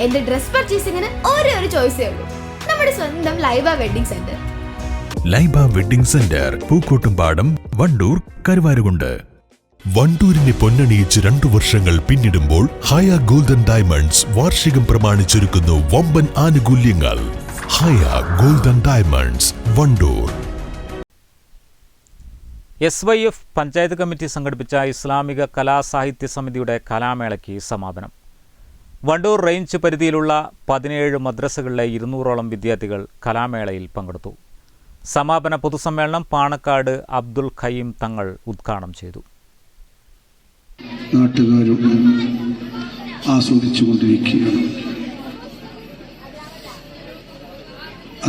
എന്റെ ഡ്രസ് പർച്ചേസിംഗിന് ഒരേ ഒരു ചോയ്സേ ഉള്ളൂ. നമ്മുടെ സ്വന്തം Laiba wedding centre. Laiba wedding centre Pookkottumpadam Wandoor Karuvarakundu. വണ്ടൂരിനെ പൊന്നണിയിച്ച് രണ്ടു വർഷങ്ങൾ പിന്നിടുമ്പോൾ ഹയ ഗോൾഡൻ ഡയമണ്ട്സ് വാർഷികം പ്രമാണിച്ചൊരുക്കുന്നു വമ്പൻ ആനുകൂല്യങ്ങൾ. Haya golden diamonds Wandoor. S Y F panchayat committee സംഘടിപ്പിച്ച ഇസ്ലാമിക കലാസാഹിത്യ സമിതിയുടെ കലാമേളയ്ക്ക് സമാപനം. വണ്ടൂർ റേഞ്ച് പരിധിയിലുള്ള പതിനേഴ് മദ്രസകളിലെ ഇരുന്നൂറോളം വിദ്യാർത്ഥികൾ കലാമേളയിൽ പങ്കെടുത്തു. സമാപന പൊതുസമ്മേളനം പാണക്കാട് അബ്ദുൽ ഖയീം തങ്ങൾ ഉദ്ഘാടനം ചെയ്തു. നാട്ടുകാരും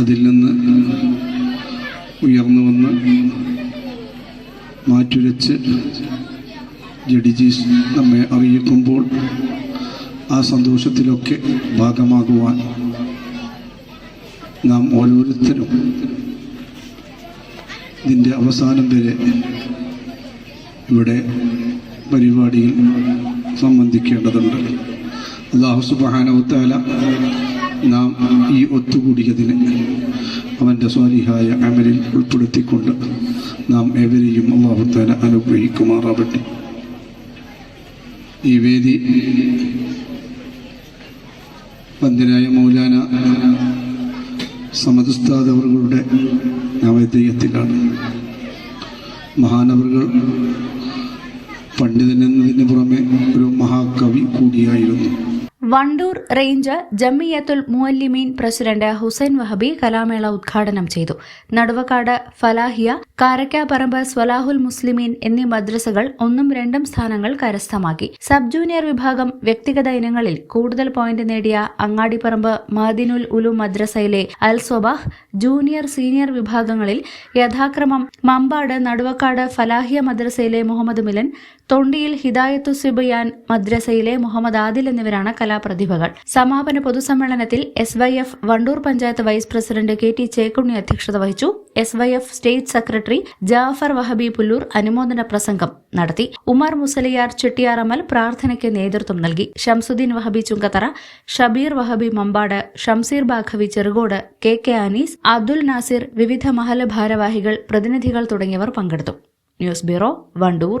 അതിൽ നിന്ന് ഉയർന്നു വന്ന് മാറ്റുരച്ച് ജഡിജീസ് നമ്മെ അറിയിക്കുമ്പോൾ ആ സന്തോഷത്തിലൊക്കെ ഭാഗമാകുവാൻ നാം ഓരോരുത്തരും ഇതിന്റെ അവസാനം വരെ ഇവിടെ പരിപാടിയിൽ സംബന്ധിക്കേണ്ടതുണ്ട്. അള്ളാഹു സുബാനവത്താല നാം ഈ ഒത്തുകൂടിയതിന് അവന്റെ സ്വാലിഹായ അമലിൽ ഉൾപ്പെടുത്തിക്കൊണ്ട് നാം ഏവരെയും അള്ളാഹുത്താല അനുഗ്രഹിക്കുമാറാവട്ടെ. ഈ വേദി പന്തിനായ മൗലാന സമതുസ്താദവറുകളുടെ അവരുടെ മഹാനവറുകൾ പണ്ഡിതൻ എന്നതിന് പുറമെ ഒരു മഹാകവി കൂടിയായിരുന്നു. വണ്ടൂർ റേഞ്ച് ജമ്മിയത്തുൽ മുഅല്ലിമീൻ പ്രസിഡന്റ് ഹുസൈൻ വഹബി കലാമേള ഉദ്ഘാടനം ചെയ്തു. നടുവക്കാട് ഫലാഹിയ കാരക്കാപ്പറമ്പ് സ്വലാഹുൽ മുസ്ലിമീൻ എന്നീ മദ്രസകൾ ഒന്നും രണ്ടും സ്ഥാനങ്ങൾ കരസ്ഥമാക്കി. സബ് ജൂനിയർ വിഭാഗം വ്യക്തിഗത ഇനങ്ങളിൽ കൂടുതൽ പോയിന്റ് നേടിയ അങ്ങാടിപ്പറമ്പ് മാദിനുൽ ഉലു മദ്രസയിലെ അൽ സ്വബാഹ് ജൂനിയർ സീനിയർ വിഭാഗങ്ങളിൽ യഥാക്രമം മമ്പാട് നടുവക്കാട് ഫലാഹിയ മദ്രസയിലെ മുഹമ്മദ് മിലൻ തൊണ്ടിയിൽ ഹിദായത്തു സിബിയാൻ മദ്രസയിലെ മുഹമ്മദ് ആദിൽ എന്നിവരാണ് കലാപ്രതിഭകൾ സമാപന പൊതുസമ്മേളനത്തിൽ S Y F Wandoor panchayat vice president K T Chekkunni അധ്യക്ഷത വഹിച്ചു. S Y F state secretary Jafar Wahabi Pullur അനുമോദന പ്രസംഗം നടത്തി. ഉമർ മുസലിയാർ ചെട്ടിയാറമ്മൽ പ്രാർത്ഥനയ്ക്ക് നേതൃത്വം നൽകി. ഷംസുദ്ദീൻ വഹബി ചുങ്കത്തറ ഷബീർ വഹബി മമ്പാട് ഷംസീർ ബാഖവി ചെറുകോട് കെ കെ അനീസ് അബ്ദുൽ നാസിർ വിവിധ മഹല ഭാരവാഹികൾ പ്രതിനിധികൾ തുടങ്ങിയവർ പങ്കെടുത്തു. News bureau Wandoor.